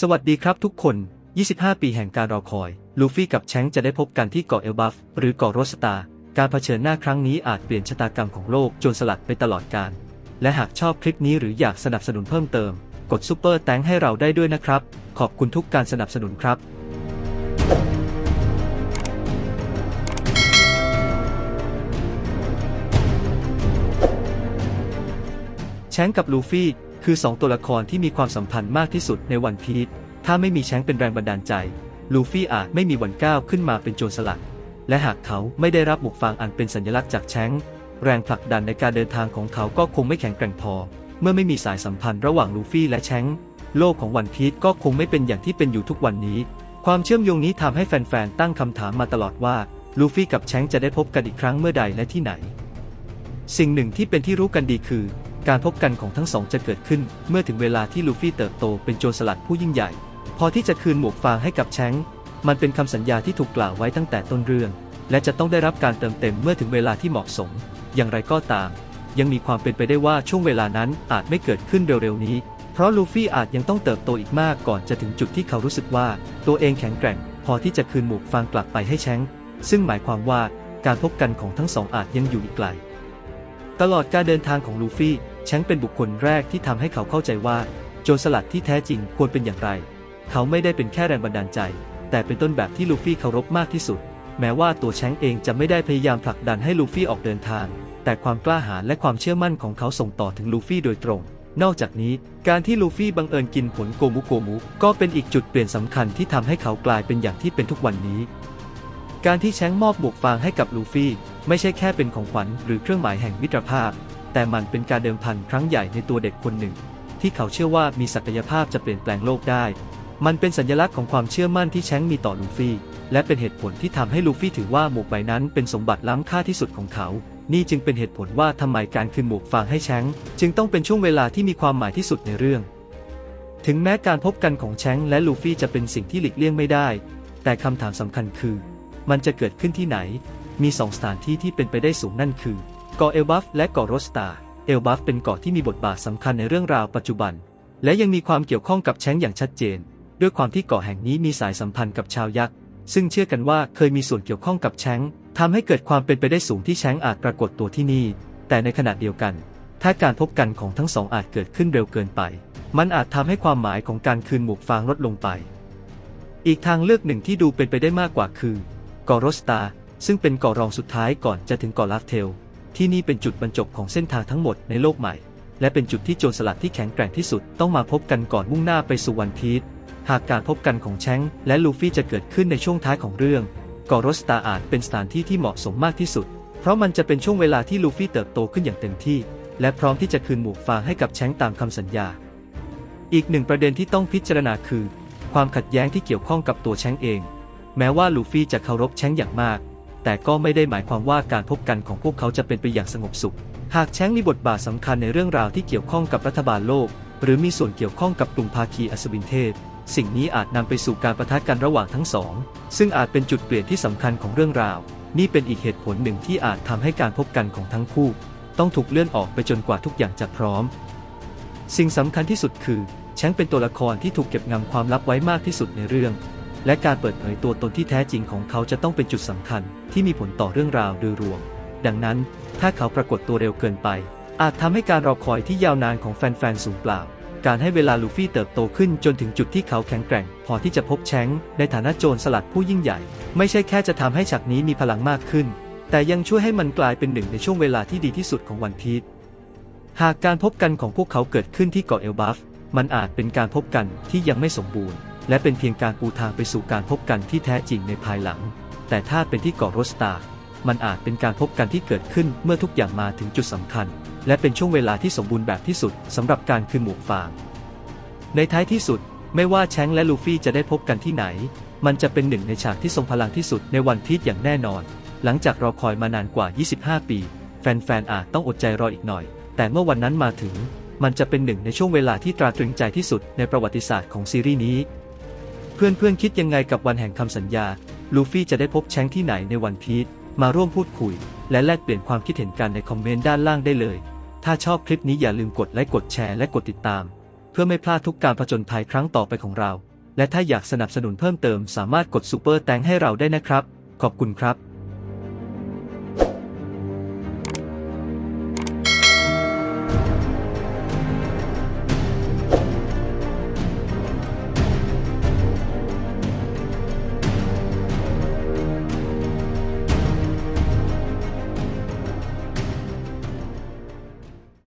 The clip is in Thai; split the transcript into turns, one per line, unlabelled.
สวัสดีครับทุกคน 25 ปีแห่งการรอคอย ลูฟี่กับแชงจะได้พบกันที่เกาะเอลบัฟ หรือเกาะโรสตา การเผชิญหน้าครั้งนี้อาจเปลี่ยนชะตากรรมของโลกจนสลัดไปตลอดกาล และหากชอบคลิปนี้หรืออยากสนับสนุนเพิ่มเติม กดซุปเปอร์แตงให้เราได้ด้วยนะครับ ขอบคุณทุกการสนับสนุนครับ แชงกับลูฟี่ คือสองตัวละครที่มีความสัมพันธ์มากที่สุดในวันพีชถ้าไม่มีแชงเป็นแรงบันดาลใจ ลูฟี่อาจไม่มีวันก้าวขึ้นมาเป็นโจรสลัด และหากเขาไม่ได้รับหมวกฟางอันเป็นสัญลักษณ์จากแชงแรงผลักดันในการเดินทางของเขาก็คงไม่แข็งแกร่งพอ เมื่อไม่มีสายสัมพันธ์ระหว่างลูฟี่และแชงโลกของวันพีชก็คงไม่เป็นอย่างที่เป็นอยู่ทุกวันนี้ ความเชื่อมโยงนี้ทำให้แฟนๆตั้งคำถามมาตลอดว่าลูฟี่กับแชงจะได้พบกันอีกครั้งเมื่อใดและที่ไหน สิ่งหนึ่งที่เป็นที่รู้กันดีคือ การพบกันของทั้งสองจะเกิดขึ้นเมื่อถึงเวลาที่ลูฟี่เติบโตเป็นโจรสลัดผู้ยิ่งใหญ่ พอที่จะคืนหมวกฟางให้กับแชงมันเป็นคำสัญญาที่ถูกกล่าวไว้ตั้งแต่ต้นเรื่อง และจะต้องได้รับการเติมเต็มเมื่อถึงเวลาที่เหมาะสม อย่างไรก็ตาม ยังมีความเป็นไปได้ว่าช่วงเวลานั้นอาจไม่เกิดขึ้นเร็วๆนี้ เพราะลูฟี่อาจยังต้องเติบโตอีกมากก่อนจะถึงจุดที่เขารู้สึกว่า ตัวเองแข็งแกร่ง พอที่จะคืนหมวกฟางกลับไปให้แชงซึ่งหมายความว่าการพบกันของทั้งสองอาจยังอยู่อีกไกล ตลอดการเดินทางของลูฟี่แชงเป็นบุคคลแรกที่ทำให้เขาเข้าใจว่า โจรสลัดที่แท้จริงควรเป็นอย่างไร เขาไม่ได้เป็นแค่แรงบันดาลใจ แต่เป็นต้นแบบที่ลูฟี่เคารพมากที่สุด แม้ว่าตัวแชงเองจะไม่ได้พยายามผลักดันให้ลูฟี่ออกเดินทาง แต่ความกล้าหาญและความเชื่อมั่นของเขาส่งต่อถึงลูฟี่โดยตรง นอกจากนี้การที่ลูฟี่บังเอิญกินผลโกมุโกมุก็เป็นอีกจุดเปลี่ยนสำคัญที่ทำให้เขากลายเป็นอย่างที่เป็นทุกวันนี้ การที่แชงมอบหมวกฟางให้กับลูฟี่ ไม่ใช่แค่เป็นของขวัญหรือเครื่องหมายแห่งมิตรภาพ แต่มันเป็นการเดิมพันครั้งใหญ่ในตัวเด็กคนหนึ่ง ที่เขาเชื่อว่ามีศักยภาพจะเปลี่ยนแปลงโลกได้ มันเป็นสัญลักษณ์ของความเชื่อมั่นที่แชงมีต่อลูฟี่ และเป็นเหตุผลที่ทำให้ลูฟี่ถือว่าหมวกใบนั้นเป็นสมบัติล้ำค่าที่สุดของเขา นี่จึงเป็นเหตุผลว่าทำไมการคืนหมวกฟางให้แชงจึงต้องเป็นช่วงเวลาที่มีความหมายที่สุดในเรื่อง ถึงแม้การพบกันของแชงและลูฟี่จะเป็นสิ่งที่หลีกเลี่ยงไม่ได้ แต่คำถามสำคัญคือ มันจะเกิดขึ้นที่ไหน มีสองสถานที่ที่เป็นไปได้สูงนั่นคือเกาะเอลบัฟและเกาะโรสตา เอลบัฟเป็นเกาะที่มีบทบาทสำคัญในเรื่องราวปัจจุบัน และยังมีความเกี่ยวข้องกับแชงอย่างชัดเจน ด้วยความที่เกาะแห่งนี้มีสายสัมพันธ์กับชาวยักษ์ซึ่งเชื่อกันว่าเคยมีส่วนเกี่ยวข้องกับแชงก์ทำให้เกิดความเป็นไปได้สูงที่แชงอาจปรากฏตัวที่นี่ แต่ในขณะเดียวกัน ถ้าการพบกันของทั้งสองอาจเกิดขึ้นเร็วเกินไป มันอาจทำให้ความหมายของการคืนหมวกฟางลดลงไป อีกทางเลือกหนึ่งที่ดูเป็นไปได้มากกว่าคือเกาะโรสตา ซึ่งเป็นเกาะรองสุดท้ายก่อนจะถึงเกาะลาฟเทล ที่นี่เป็นจุดบรรจบของเส้นทางทั้งหมดในโลกใหม่ และเป็นจุดที่โจรสลัดที่แข็งแกร่งที่สุดต้องมาพบกันก่อนมุ่งหน้าไปสู่วันพีชหากการพบกันของแชงและลูฟี่จะเกิดขึ้นในช่วงท้ายของเรื่องเกาะรสตาอาจเป็นสถานที่ที่เหมาะสมมากที่สุด เพราะมันจะเป็นช่วงเวลาที่ลูฟี่เติบโตขึ้นอย่างเต็มที่ และพร้อมที่จะคืนหมวกฟางให้กับแชงตามคำสัญญา อีกหนึ่งประเด็นที่ต้องพิจารณาคือ ความขัดแย้งที่เกี่ยวข้องกับตัวแชงเอง แม้ว่าลูฟี่จะเคารพแชงอย่างมาก แต่ก็ไม่ได้หมายความว่าการพบกันของพวกเขาจะเป็นไปอย่างสงบสุข หากแชงมีบทบาทสำคัญในเรื่องราวที่เกี่ยวข้องกับรัฐบาลโลก หรือมีส่วนเกี่ยวข้องกับกลุ่มภาคีอัศวินเทพ สิ่งนี้อาจนำไปสู่การประทะกันระหว่างทั้งสอง ซึ่งอาจเป็นจุดเปลี่ยนที่สำคัญของเรื่องราว นี่เป็นอีกเหตุผลหนึ่งที่อาจทำให้การพบกันของทั้งคู่ ต้องถูกเลื่อนออกไปจนกว่าทุกอย่างจะพร้อม สิ่งสำคัญที่สุดคือแชงเป็นตัวละครที่ถูกเก็บงำความลับไว้มากที่สุดในเรื่อง และการเปิดเผยตัวตนที่แท้จริงของเขาจะต้องเป็นจุดสำคัญที่มีผลต่อเรื่องราวโดยรวม ดังนั้น ถ้าเขาปรากฏตัวเร็วเกินไป อาจทำให้การรอคอยที่ยาวนานของแฟนๆ สูญเปล่า การให้เวลาลูฟี่เติบโตขึ้นจนถึงจุดที่เขาแข็งแกร่ง พอที่จะพบแชงในฐานะโจรสลัดผู้ยิ่งใหญ่ ไม่ใช่แค่จะทำให้ฉากนี้มีพลังมากขึ้น แต่ยังช่วยให้มันกลายเป็นหนึ่งในช่วงเวลาที่ดีที่สุดของวันพีชหากการพบกันของพวกเขาเกิดขึ้นที่เกาะเอลบัฟมันอาจเป็นการพบกันที่ยังไม่สมบูรณ์ และเป็นเพียงการปูทางไปสู่การพบกันที่แท้จริงในภายหลัง แต่ถ้าเป็นที่เกาะโรสตามันอาจเป็นการพบกันที่เกิดขึ้นเมื่อทุกอย่างมาถึงจุดสำคัญ และเป็นช่วงเวลาที่สมบูรณ์แบบที่สุดสำหรับการคืนหมวกฟาง ในท้ายที่สุด ไม่ว่าแชงและลูฟี่จะได้พบกันที่ไหน มันจะเป็นหนึ่งในฉากที่ทรงพลังที่สุดในวันพีชอย่างแน่นอน หลังจากรอคอยมานานกว่า 25 ปี แฟนๆอาจต้องอดใจรออีกหน่อย แต่เมื่อวันนั้นมาถึง มันจะเป็นหนึ่งในช่วงเวลาที่ตราตรึงใจที่สุดในประวัติศาสตร์ของซีรีส์นี้ เพื่อนๆคิดยังไงกับวันแห่งคำสัญญา ลูฟี่จะได้พบแชงที่ไหนในวันพีชมาร่วมพูดคุย และแลกเปลี่ยนความคิดเห็นกันในคอมเมนต์ด้านล่างได้เลย ถ้าชอบคลิปนี้อย่าลืมกดไลค์กดแชร์และกดติดตาม เพื่อไม่พลาดทุกการผจญภัยครั้งต่อไปของเรา และถ้าอยากสนับสนุนเพิ่มเติมสามารถกดซูเปอร์แตงให้เราได้นะครับ ขอบคุณครับ